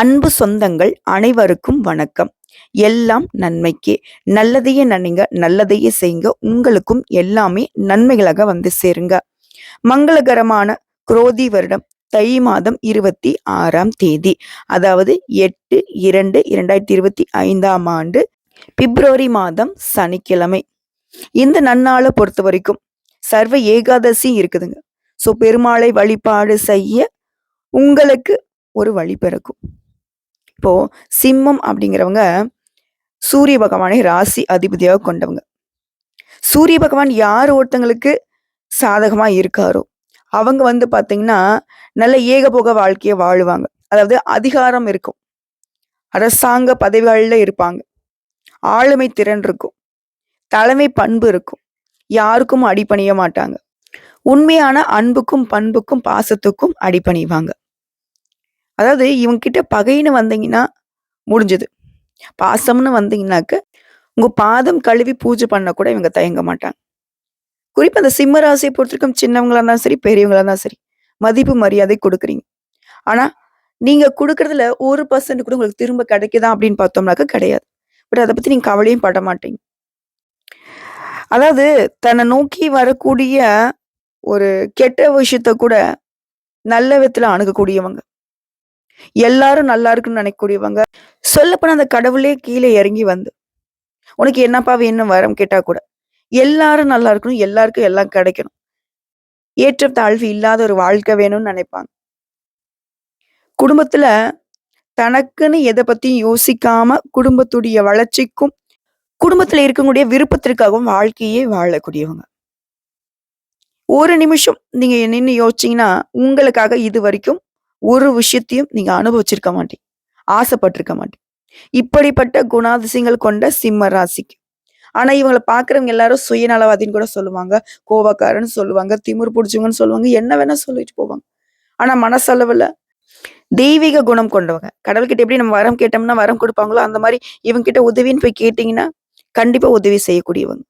அன்பு சொந்தங்கள் அனைவருக்கும் வணக்கம். எல்லாம் நன்மைக்கே. நல்லதையே நினைங்க நல்லதையே செய்யுங்க. உங்களுக்கும் எல்லாமே நன்மைகளாக வந்து சேருங்க. மங்களகரமான குரோதி வருடம் தை மாதம் இருபத்தி ஆறாம் தேதி அதாவது எட்டு இரண்டு இரண்டாயிரத்தி இருபத்தி ஐந்தாம் ஆண்டு பிப்ரவரி மாதம் சனிக்கிழமை. இந்த நன்னாளை பொறுத்த வரைக்கும் சர்வ ஏகாதசி இருக்குதுங்க. ஸோ பெருமாளை வழிபாடு செய்ய உங்களுக்கு ஒரு வழி பிறக்கும். இப்போ சிம்மம் அப்படிங்கிறவங்க சூரிய பகவானை ராசி அதிபதியாக கொண்டவங்க. சூரிய பகவான் யார் ஒருத்தங்களுக்கு சாதகமா இருக்காரோ அவங்க வந்து பாத்தீங்கன்னா நல்ல ஏகபோக வாழ்க்கையை வாழுவாங்க. அதாவது அதிகாரம் இருக்கும். அரசாங்க பதவிகளில் இருப்பாங்க. ஆளுமை திறன் இருக்கும். தலைமை பண்பு இருக்கும். யாருக்கும் அடிபணிய மாட்டாங்க. உண்மையான அன்புக்கும் பண்புக்கும் பாசத்துக்கும் அடிபணிவாங்க. அதாவது இவங்கிட்ட பகைன்னு வந்தீங்கன்னா முடிஞ்சது. பாசம்னு வந்தீங்கன்னாக்க உங்கள் பாதம் கழுவி பூஜை பண்ண கூட இவங்க தயங்க மாட்டாங்க. குறிப்பாக அந்த சிம்ம ராசியை பொறுத்திருக்கும் சின்னவங்களா இருந்தாலும் சரி பெரியவங்களா இருந்தாலும் சரி மதிப்பு மரியாதை கொடுக்குறீங்க. ஆனால் நீங்கள் கொடுக்குறதுல ஒரு பர்சன்ட் கூட உங்களுக்கு திரும்ப கிடைக்குதா அப்படின்னு பார்த்தோம்னாக்க கிடையாது. பட் அதை பற்றி நீங்கள் கவலையும் பட மாட்டீங்க. அதாவது தன்னை நோக்கி வரக்கூடிய ஒரு கெட்ட விஷயத்த கூட நல்ல விதத்தில் அணுகக்கூடியவங்க. எல்லாரும் நல்லா இருக்குன்னு நினைக்கக்கூடியவங்க. சொல்லப்போன அந்த கடவுளே கீழே இறங்கி வந்து உனக்கு என்னப்பா வேணும் வரம்? கேட்டா கூட எல்லாரும் நல்லா இருக்கணும் எல்லாருக்கும் எல்லாம் கிடைக்கணும். ஏற்ற தாழ்வு இல்லாத ஒரு வாழ்க்கை வேணும்னு நினைப்பாங்க. குடும்பத்துல தனக்குன்னு எதை பத்தியும் யோசிக்காம குடும்பத்துடைய வளர்ச்சிக்கும் குடும்பத்துல இருக்கக்கூடிய விருப்பத்திற்காகவும் வாழ்க்கையே வாழக்கூடியவங்க. ஒரு நிமிஷம் நீங்க நின்று யோசிச்சீங்கன்னா உங்களுக்காக இது வரைக்கும் ஒரு விஷயத்தையும் நீங்க அனுபவிச்சிருக்க மாட்டீங்க. ஆசைப்பட்டிருக்க மாட்டீங்க. இப்படிப்பட்ட குணாதிசயங்கள் கொண்ட சிம்ம ராசிக்கு. ஆனா இவங்களை பாக்குறவங்க எல்லாரும் சுயநலவாதின்னு கூட சொல்லுவாங்க. கோவக்காரன்னு சொல்லுவாங்க. திமிர் பிடிச்சவங்கன்னு சொல்லுவாங்க. என்ன வேணா சொல்லிட்டு போவாங்க. ஆனா மனசளவுல தெய்வீக குணம் கொண்டவங்க. கடவுள்கிட்ட எப்படி நம்ம வரம் கேட்டோம்னா வரம் கொடுப்பாங்களோ அந்த மாதிரி இவங்க கிட்ட உதவின்னு போய் கேட்டீங்கன்னா கண்டிப்பா உதவி செய்யக்கூடியவங்க.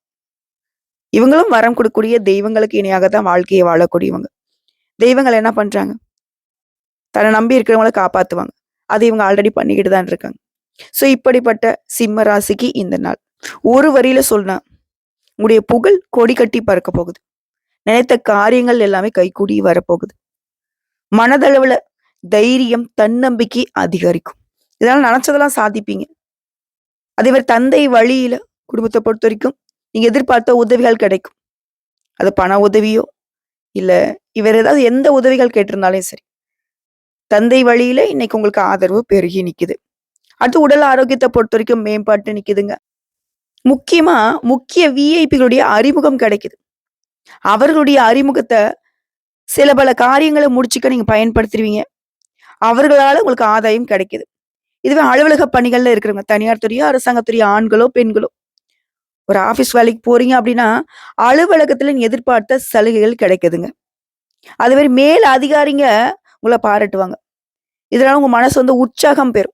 இவங்களும் வரம் கொடுக்கக்கூடிய தெய்வங்களுக்கு இணையாக தான் வாழ்க்கையை வாழக்கூடியவங்க. தெய்வங்கள் என்ன பண்றாங்க? தன்னை நம்பி இருக்கிறவங்கள காப்பாற்றுவாங்க அது இவங்க ஆல்ரெடி பண்ணிக்கிட்டு தான் இருக்காங்க. ஸோ இப்படிப்பட்ட சிம்ம ராசிக்கு இந்த நாள். ஒரு வரியில சொன்னா உங்களுடைய புகழ் கொடி கட்டி பறக்க போகுது. நினைத்த காரியங்கள் எல்லாமே கைகூடி வரப்போகுது. மனதளவுல தைரியம் தன்னம்பிக்கை அதிகரிக்கும். இதனால நினைச்சதெல்லாம் சாதிப்பீங்க. அதே மாதிரி தந்தை வழியில குடும்பத்தை பொறுத்த வரைக்கும் நீங்க எதிர்பார்த்த உதவிகள் கிடைக்கும். அது பண உதவியோ இல்ல இவர் ஏதாவது எந்த உதவிகள் கேட்டிருந்தாலும் சரி. தந்தை வழியில இன்னைக்கு உங்களுக்கு ஆதரவு பெருகி நிக்குது. அடுத்து உடல் ஆரோக்கியத்தை பொறுத்த வரைக்கும் மேம்பாட்டு நிக்குதுங்க. முக்கியமா முக்கிய விஐபிகளுடைய அறிமுகம் கிடைக்குது. அவர்களுடைய அறிமுகத்தை சில பல காரியங்களை முடிச்சுக்க நீங்க பயன்படுத்துவீங்க அவர்களால உங்களுக்கு ஆதாயம் கிடைக்குது. இதுவே அலுவலக பணிகள்ல இருக்கிறவங்க தனியார் துறையோ அரசாங்கத்துறையோ ஆண்களோ பெண்களோ. ஒரு ஆபீஸ் வேலைக்கு போறீங்க அப்படின்னா அலுவலகத்துல எதிர்பார்த்த சலுகைகள் கிடைக்குதுங்க. அது மாதிரி மேல் அதிகாரிங்க உங்களை பாராட்டுவாங்க. இதனால உங்க மனசு வந்து உற்சாகம் பெறும்.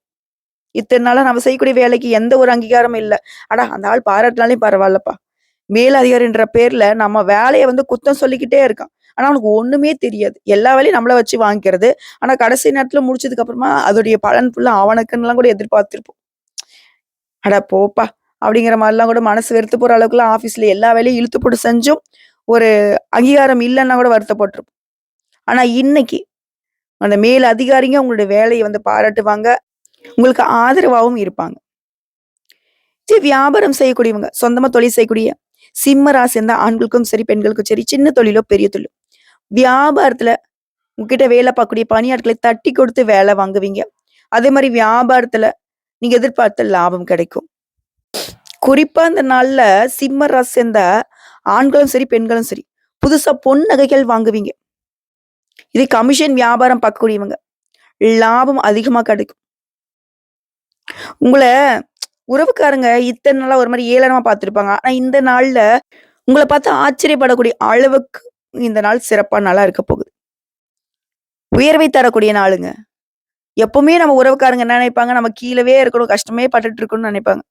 இத்தனை நாளா நம்ம செய்யக்கூடிய வேலைக்கு எந்த ஒரு அங்கீகாரமும் இல்லை. அடா அந்த ஆள் பாராட்டினாலே பரவாயில்லப்பா. மேலதிகாரின்ற பேர்ல நம்ம வேலையை வந்து குத்தம் சொல்லிக்கிட்டே இருக்கான். ஆனா அவனுக்கு ஒண்ணுமே தெரியாது. எல்லா வேலையும் நம்மள வச்சு வாங்கிக்கிறது. ஆனா கடைசி நேரத்துல முடிச்சதுக்கு அப்புறமா அதோடைய பலன் ஃபுல்லா அவனுக்குன்னுலாம் கூட எதிர்பார்த்திருப்போம். அட போப்பா. அப்படிங்கிற மாதிரிலாம் கூட மனசு வெறுத்து போற அளவுக்குலாம் ஆஃபீஸ்ல எல்லா வேலையும் இழுத்து போட்டு செஞ்சும் ஒரு அங்கீகாரம் இல்லைன்னா கூட வருத்தப்பட்டிருப்போம். ஆனா இன்னைக்கு அந்த மேல் அதிகாரிங்க உங்களுடைய வேலையை வந்து பாராட்டுவாங்க. உங்களுக்கு ஆதரவாகவும் இருப்பாங்க. சரி வியாபாரம் செய்யக்கூடியவங்க சொந்தமா தொழில் செய்யக்கூடிய சிம்ம ராசி இருந்தா ஆண்களுக்கும் சரி பெண்களுக்கும் சரி சின்ன தொழிலோ பெரிய தொழிலோ. வியாபாரத்துல உங்ககிட்ட வேலை பார்க்கக்கூடிய பணியாட்களை தட்டி கொடுத்து வேலை வாங்குவீங்க. அதே மாதிரி வியாபாரத்துல நீங்க எதிர்பார்த்த லாபம் கிடைக்கும். குறிப்பா இந்த நாள்ல சிம்ம ராசி சேர்ந்த ஆண்களும் சரி பெண்களும் சரி புதுசா பொன் நகைகள் வாங்குவீங்க. இது கமிஷன் வியாபாரம் பார்க்கக்கூடியவங்க. லாபம் அதிகமா கிடைக்கும். உங்களை உறவுக்காரங்க இத்தனை நாளா ஒரு மாதிரி ஏளனமா பார்த்திருப்பாங்க. ஆனா இந்த நாள்ல உங்களை பார்த்து ஆச்சரியப்படக்கூடிய அளவுக்கு இந்த நாள் சிறப்பா நாளா இருக்க போகுது. உயர்வை தரக்கூடிய நாளுங்க. எப்பவுமே நம்ம உறவுக்காரங்க என்ன நினைப்பாங்க? நம்ம கீழவே இருக்கணும் கஷ்டமே பட்டுட்டு இருக்கணும்னு நினைப்பாங்க.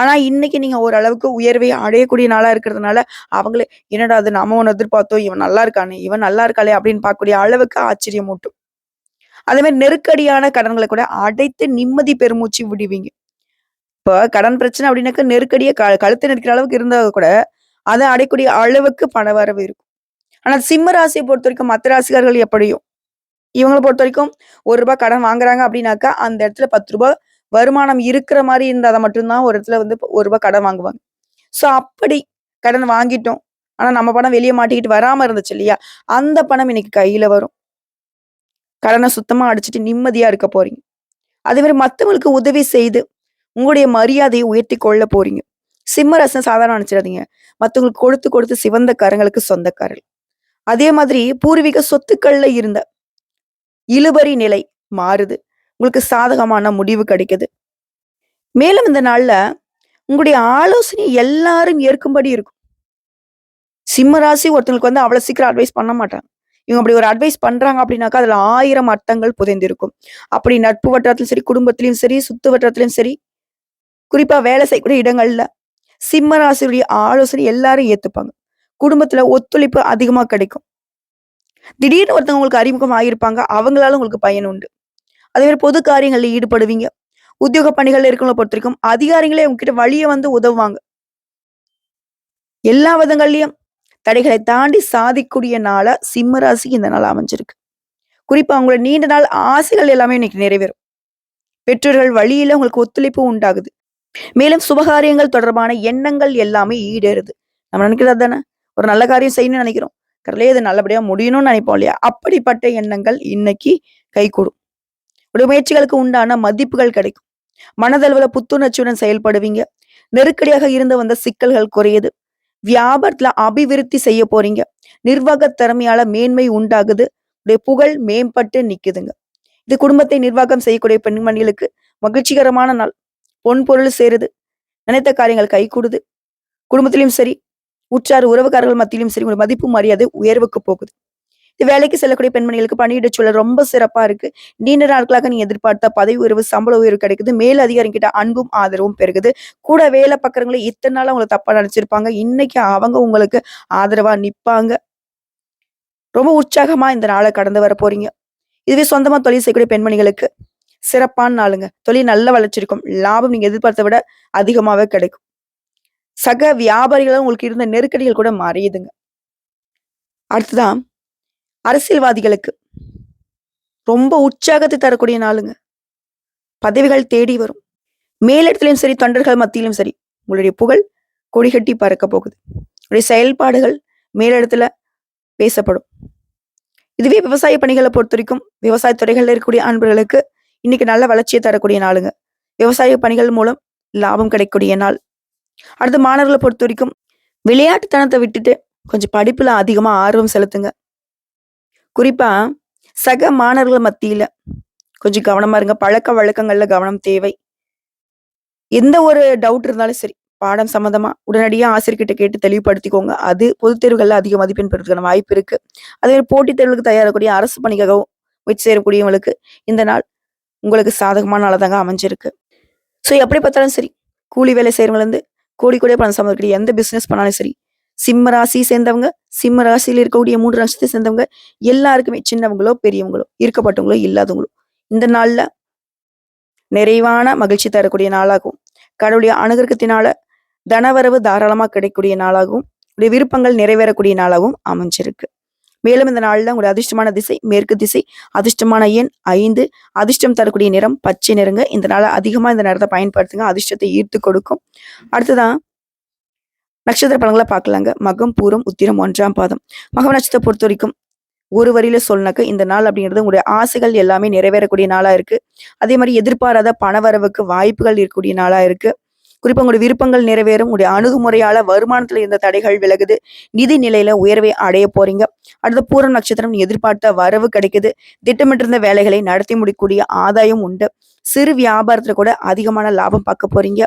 ஆனா இன்னைக்கு நீங்க ஓரளவுக்கு உயர்வை அடையக்கூடிய நாளா இருக்கிறதுனால அவங்களே என்னடா அது நாம ஒன்று எதிர்பார்த்தோம். இவன் நல்லா இருக்கானே இவன் நல்லா இருக்காளே அப்படின்னு பார்க்கக்கூடிய அளவுக்கு ஆச்சரியம் ஊட்டும். அதே மாதிரி நெருக்கடியான கடன்களை கூட அடைத்து நிம்மதி பெருமூச்சு விடுவீங்க. இப்போ கடன் பிரச்சனை அப்படின்னாக்க நெருக்கடியை க கழுத்து நெருக்கிற அளவுக்கு இருந்தால் கூட அதை அடையக்கூடிய அளவுக்கு பண வரவு இருக்கும். ஆனா சிம்ம ராசியை பொறுத்த வரைக்கும் மற்ற ராசிக்காரர்கள் எப்படியும் இவங்களை பொறுத்த வரைக்கும் ஒரு ரூபாய் கடன் வாங்குறாங்க அப்படின்னாக்கா அந்த இடத்துல பத்து ரூபாய் வருமானம் இருக்கிற மாதிரி இருந்தால் மட்டும்தான் ஒரு இடத்துல வந்து ஒரு ரூபாய் கடன் வாங்குவாங்க. ஸோ அப்படி கடன் வாங்கிட்டோம். ஆனால் நம்ம பணம் வெளியே மாட்டிக்கிட்டு வராமல் இருந்துச்சு இல்லையா? அந்த பணம் இன்னைக்கு கையில் வரும். கடனை சுத்தமாக அடிச்சுட்டு நிம்மதியாக இருக்க போறீங்க. அதே மாதிரி மற்றவங்களுக்கு உதவி செய்து உங்களுடைய மரியாதையை உயர்த்தி கொள்ள போறீங்க. சிம்ம ரசம் சாதாரண நினச்சிடாதீங்க. மற்றவங்களுக்கு கொடுத்து கொடுத்து சிவந்த கரங்களுக்கு சொந்தக்காரர்கள். அதே மாதிரி பூர்வீக சொத்துக்கள்ல இருந்த இழுபறி நிலை மாறுது. உங்களுக்கு சாதகமான முடிவு கிடைக்குது. மேலும் இந்த நாள்ல உங்களுடைய ஆலோசனை எல்லாரும் ஏற்கும்படி இருக்கும். சிம்ம ராசி ஒருத்தங்களுக்கு வந்து அவ்வளவு சீக்கிரம் அட்வைஸ் பண்ண மாட்டாங்க. இவங்க அப்படி ஒரு அட்வைஸ் பண்றாங்க அப்படின்னாக்கா அதுல ஆயிரம் அர்த்தங்கள் புதைந்திருக்கும். அப்படி நட்பு வட்டாரத்திலும் சரி குடும்பத்திலையும் சரி சுத்து வட்டாரத்திலையும் சரி குறிப்பா வேலை செய்யக்கூடிய இடங்கள்ல சிம்ம ராசியுடைய ஆலோசனை எல்லாரும் ஏத்துப்பாங்க. குடும்பத்துல ஒத்துழைப்பு அதிகமா கிடைக்கும். திடீர்னு ஒருத்தவங்க உங்களுக்கு அறிமுகம் ஆகியிருப்பாங்க அவங்களால உங்களுக்கு பயன் உண்டு. அதே மாதிரி பொது காரியங்கள்ல ஈடுபடுவீங்க. உத்தியோக பணிகள்ல இருக்கவங்களை பொறுத்த வரைக்கும் அதிகாரிகளே உங்ககிட்ட வழியை வந்து உதவுவாங்க. எல்லா விதங்கள்லயும் தடைகளை தாண்டி சாதிக்கூடிய நாளா சிம்ம ராசிக்கு இந்த நாள் அமைஞ்சிருக்கு. குறிப்பா அவங்களோட நீண்ட நாள் ஆசைகள் எல்லாமே இன்னைக்கு நிறைவேறும். பெற்றோர்கள் வழியில உங்களுக்கு ஒத்துழைப்பு உண்டாகுது. மேலும் சுபகாரியங்கள் தொடர்பான எண்ணங்கள் எல்லாமே ஈடேறுது. நம்ம நினைக்கிறது தானே ஒரு நல்ல காரியம் செய்யணும்னு நினைக்கிறோம். கடலே இது நல்லபடியா முடியணும்னு நினைப்போம் இல்லையா? அப்படிப்பட்ட எண்ணங்கள் இன்னைக்கு கைகூடும். உடைய முயற்சிகளுக்கு உண்டான மதிப்புகள் கிடைக்கும். மனதளவுல புத்துணர்ச்சியுடன் செயல்படுவீங்க. நெருக்கடியாக இருந்து வந்த சிக்கல்கள் குறையுது. வியாபாரத்துல அபிவிருத்தி செய்ய போறீங்க. நிர்வாக திறமையால மேன்மை உண்டாகுது. உடைய புகழ் மேம்பட்டு நிக்குதுங்க. இது குடும்பத்தை நிர்வாகம் செய்யக்கூடிய பெண்மணிகளுக்கு மகிழ்ச்சிகரமான நாள். பொன் பொருள் சேருது. நினைத்த காரியங்கள் கை கூடுது குடும்பத்திலும் சரி உற்றார் உறவுக்காரர்கள் மத்தியிலும் சரி உங்களுடைய மதிப்பு மரியாதை உயர்வுக்கு போகுது. இது வேலைக்கு செல்லக்கூடிய பெண்மணிகளுக்கு பணியிட சூழல் ரொம்ப சிறப்பா இருக்கு. நீண்ட நாட்களாக நீ எதிர்பார்த்த பதவி உயர்வு சம்பள உயர்வு கிடைக்குது. மேல் அதிகாரி கிட்ட அன்பும் ஆதரவும் பெருகுது. கூட வேலை பக்கறவங்களை இத்தனை நாள் உங்களை தப்பா நினைச்சிருப்பாங்க. இன்னைக்கு அவங்க உங்களுக்கு ஆதரவா நிப்பாங்க. ரொம்ப உற்சாகமா இந்த நாளை கடந்து வர போறீங்க. இதுவே சொந்தமா தொழில் செய்யக்கூடிய பெண்மணிகளுக்கு சிறப்பான நாளுங்க. தொழில் நல்ல வளர்ச்சி இருக்கும். லாபம் நீங்க எதிர்பார்த்த விட அதிகமாவே கிடைக்கும். சக வியாபாரிகளும் உங்களுக்கு இருந்த நெருக்கடிகள் கூட மறையுதுங்க அடுத்துதான் அரசியல்வாதிகளுக்கு ரொம்ப உற்சாகத்தை தரக்கூடிய நாளுங்க. பதவிகள் தேடி வரும். மேலிடத்திலும் சரி தொண்டர்கள் மத்தியிலும் சரி உங்களுடைய புகழ் கொடிகட்டி பறக்க போகுது. உங்களுடைய செயல்பாடுகள் மேலிடத்துல பேசப்படும். இதுவே விவசாய பணிகளை பொறுத்த வரைக்கும் விவசாய துறைகளில் இருக்கக்கூடிய அன்பர்களுக்கு இன்னைக்கு நல்ல வளர்ச்சியை தரக்கூடிய நாளுங்க. விவசாய பணிகள் மூலம் லாபம் கிடைக்கக்கூடிய நாள். அடுத்து மாணவர்களை பொறுத்த வரைக்கும் விளையாட்டுத்தனத்தை விட்டுட்டு கொஞ்சம் படிப்புல அதிகமா ஆர்வம் செலுத்துங்க. குறிப்பா சக மாணவர்கள் மத்தியில கொஞ்சம் கவனமா இருங்க. பழக்க வழக்கங்கள்ல கவனம் தேவை. எந்த ஒரு டவுட் இருந்தாலும் சரி பாடம் சம்மந்தமா உடனடியாக ஆசிரியர்கிட்ட கேட்டு தெளிவுபடுத்திக்கோங்க. அது பொதுத் தேர்வுகள்ல அதிக மதிப்பெண் பெறுவதற்கான வாய்ப்பு இருக்கு. அதே மாதிரி போட்டித் தேர்வுகளுக்கு தயாராகக்கூடிய அரசு பணிக்காகவும் முயற்சி செய்யக்கூடியவங்களுக்கு இந்த நாள் உங்களுக்கு சாதகமான நாளாக தாங்க அமைஞ்சிருக்கு. ஸோ எப்படி பார்த்தாலும் சரி கூலி வேலை செய்யறவங்கலேருந்து கோடி கோடியாக பணம் சம்பாதிக்கக்கூடிய எந்த பிசினஸ் பண்ணாலும் சரி சிம்ம ராசி சேர்ந்தவங்க சிம்ம ராசியில் இருக்கக்கூடிய மூன்று ராசியத்தை சேர்ந்தவங்க எல்லாருக்குமே சின்னவங்களோ பெரியவங்களோ இருக்கப்பட்டவங்களோ இல்லாதவங்களோ இந்த நாள்ல நிறைவான மகிழ்ச்சி தரக்கூடிய நாளாகும் கடவுளுடைய அனுகிரகத்தினால தனவரவு தாராளமாக கிடைக்கக்கூடிய நாளாகவும் உடைய விருப்பங்கள் நிறைவேறக்கூடிய நாளாகவும் அமைஞ்சிருக்கு. மேலும் இந்த நாள்ல உங்களுடைய அதிர்ஷ்டமான திசை மேற்கு திசை அதிர்ஷ்டமான எண் ஐந்து. அதிர்ஷ்டம் தரக்கூடிய நிறம் பச்சை நிறங்க. இந்த நாளை அதிகமா இந்த நேரத்தை பயன்படுத்துங்க. அதிர்ஷ்டத்தை ஈர்த்து கொடுக்கும். அடுத்ததான் நட்சத்திர பலன்களை பார்க்கலாங்க. மகம் பூரம் உத்திரம் ஒன்றாம் பாதம். மகம் நட்சத்திரத்தை பொறுத்த வரைக்கும் ஒரு வரியில சொல்லினாக்க இந்த நாள் அப்படிங்கிறது உங்களுடைய ஆசைகள் எல்லாமே நிறைவேறக்கூடிய நாளா இருக்கு. அதே மாதிரி எதிர்பாராத பணவரவுக்கு வாய்ப்புகள் இருக்கக்கூடிய நாளா இருக்கு. குறிப்பா உங்களுடைய விருப்பங்கள் நிறைவேறும் உங்களுடைய அணுகுமுறையால வருமானத்துல இருந்த தடைகள் விலகுது நிதி நிலையில உயர்வை அடைய போறீங்க. அடுத்த பூரம் நட்சத்திரம் எதிர்பார்த்த வரவு கிடைக்குது. திட்டமிட்டிருந்த வேலைகளை நடத்தி முடிக்கக்கூடிய ஆதாயம் உண்டு. சிறு வியாபாரத்துல கூட அதிகமான லாபம் பார்க்க போறீங்க.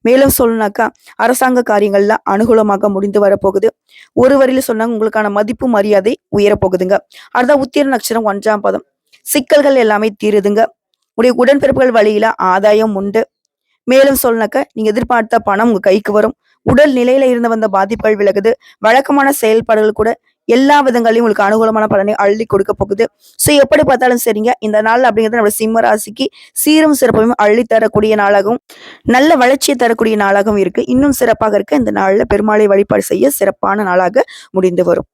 மேலும் சொல்லணும்னாக்கா அரசாங்க காரியங்கள்ல அனுகூலமாக முடிந்து வரப்போகுது. ஒரு வரையில சொன்னாங்க உங்களுக்கான மதிப்பு மரியாதை உயரப்போகுதுங்க. அடுத்த உத்திர நட்சத்திரம் ஒன்றாம் பதம். சிக்கல்கள் எல்லாமே தீருதுங்க. உடைய உடன்பிறப்புகள் வழியில ஆதாயம் உண்டு. மேலும் சொல்லனாக்க நீங்க எதிர்பார்த்த பணம் உங்க கைக்கு வரும். உடல் நிலையில இருந்து வந்த பாதிப்புகள் விலகுது. வழக்கமான செயல்பாடுகள் கூட எல்லா விதங்களையும் உங்களுக்கு அனுகூலமான பலனை அள்ளி கொடுக்க போகுது. ஸோ எப்படி பார்த்தாலும் சரிங்க. இந்த நாள் அப்படிங்கிறது நம்ம சிம்ம ராசிக்கு சீரும் சிறப்பையும் அள்ளி தரக்கூடிய நாளாகவும் நல்ல வளர்ச்சியை தரக்கூடிய நாளாகவும் இருக்கு. இன்னும் சிறப்பாக இருக்க இந்த நாளில் பெருமாளை வழிபாடு செய்ய சிறப்பான நாளாக முடிந்து வரும்.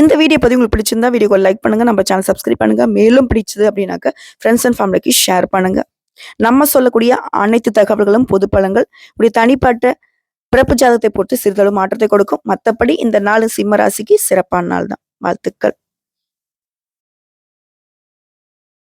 இந்த வீடியோ பதிவு உங்களுக்கு பிடிச்சிருந்தா வீடியோக்கு லைக் பண்ணுங்க. நம்ம சேனல் சப்ஸ்கிரைப் பண்ணுங்க. மேலும் பிடிச்சது அப்படின்னாக்க ஃப்ரெண்ட்ஸ் அண்ட் ஃபேமிலிக்கு ஷேர் பண்ணுங்க. நம்ம சொல்லக்கூடிய அனைத்து தகவல்களும் பொது பலங்கள் இப்படி தனிப்பட்ட பிறப்பு ஜாதகத்தை பொறுத்து சிறிதளவு மாற்றத்தை கொடுக்கும். மற்றபடி இந்த நாள் சிம்ம ராசிக்கு சிறப்பான நாள் தான் வாழ்த்துக்கள்.